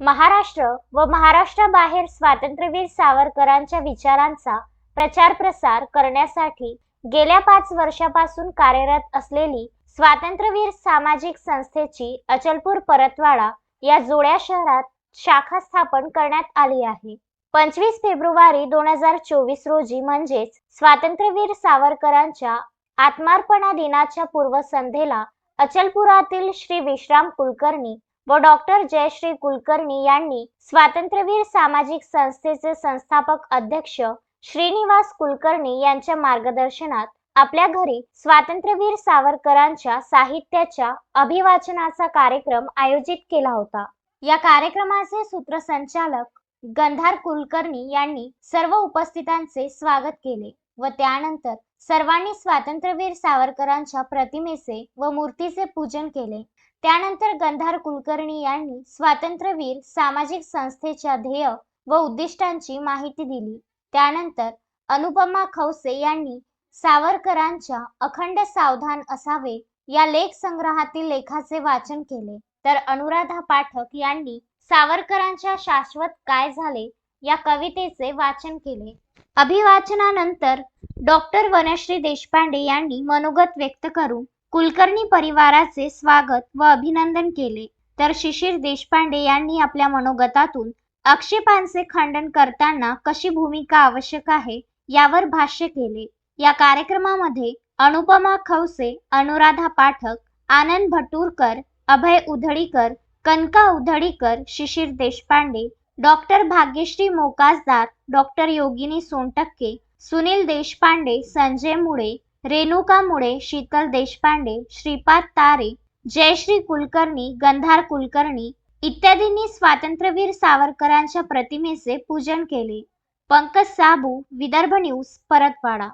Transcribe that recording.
महाराष्ट्र व महाराष्ट्राबाहेर स्वातंत्र्यवीर सावरकरांच्या विचारांचा प्रचार प्रसार करण्यासाठी गेल्या पाच वर्षापासून कार्यरत असलेली स्वातंत्र्यवीर सामाजिक संस्थेची अचलपूर परतवाडा या जोड्या शहरात शाखा स्थापन करण्यात आली आहे. पंचवीस फेब्रुवारी दोन हजार चोवीस रोजी म्हणजेच स्वातंत्र्यवीर सावरकरांच्या आत्मार्पणा दिनाच्या पूर्वसंध्येला अचलपुरातील श्री विश्राम कुलकर्णी व डॉक्टर जयश्री कुलकर्णी यांनी स्वातंत्र्यवीर सामाजिक संस्थेचे संस्थापक अध्यक्ष श्रीनिवास कुलकर्णी यांच्या मार्गदर्शनात आपल्या घरी स्वातंत्र्यवीर सावरकरांच्या साहित्याच्या अभिवाचनाचा कार्यक्रम आयोजित केला होता. या कार्यक्रमाचे सूत्रसंचालक गंधार कुलकर्णी यांनी सर्व उपस्थितांचे स्वागत केले. व त्यानंतर सर्वांनी स्वातंत्र्यवीर सावरकरांच्या प्रतिमेचे व मूर्तीचे पूजन केले. त्यानंतर गंधार कुलकर्णी यांनी स्वातंत्र्यवीर सामाजिक संस्थेच्या ध्येय व उद्दिष्टांची माहिती दिली. त्यानंतर अनुपमा खवसे यांनी सावरकरांच्या अखंड सावधान असावे या लेख संग्रहातील लेखाचे वाचन केले. तर अनुराधा पाठक यांनी सावरकरांच्या शाश्वत काय झाले या कवितेचे वाचन केले. अभिवाचनानंतर डॉक्टर वनश्री देशपांडे यांनी मनोगत व्यक्त करून कुलकर्णी परिवाराचे स्वागत व अभिनंदन केले. तर शिशिर देशपांडे यांनी आपल्या मनोगतातून आक्षेपांचे खंडन करताना कशी भूमिका आवश्यक आहे यावर भाष्य केले. या कार्यक्रमामध्ये अनुपमा खवसे अनुराधा पाठक आनंद भटूरकर अभय उधळीकर कनका उधळीकर शिशिर देशपांडे डॉक्टर भाग्यश्री मोकासदार डॉक्टर योगिनी सोनटक्के सुनील देशपांडे संजय मुळे रेणुका मुळे शीतल देशपांडे श्रीपाद तारे जयश्री कुलकर्णी गंधार कुलकर्णी इत्यादींनी स्वातंत्र्यवीर सावरकरांच्या प्रतिमेचे पूजन केले. पंकज साबू विदर्भ न्यूज परतवाडा.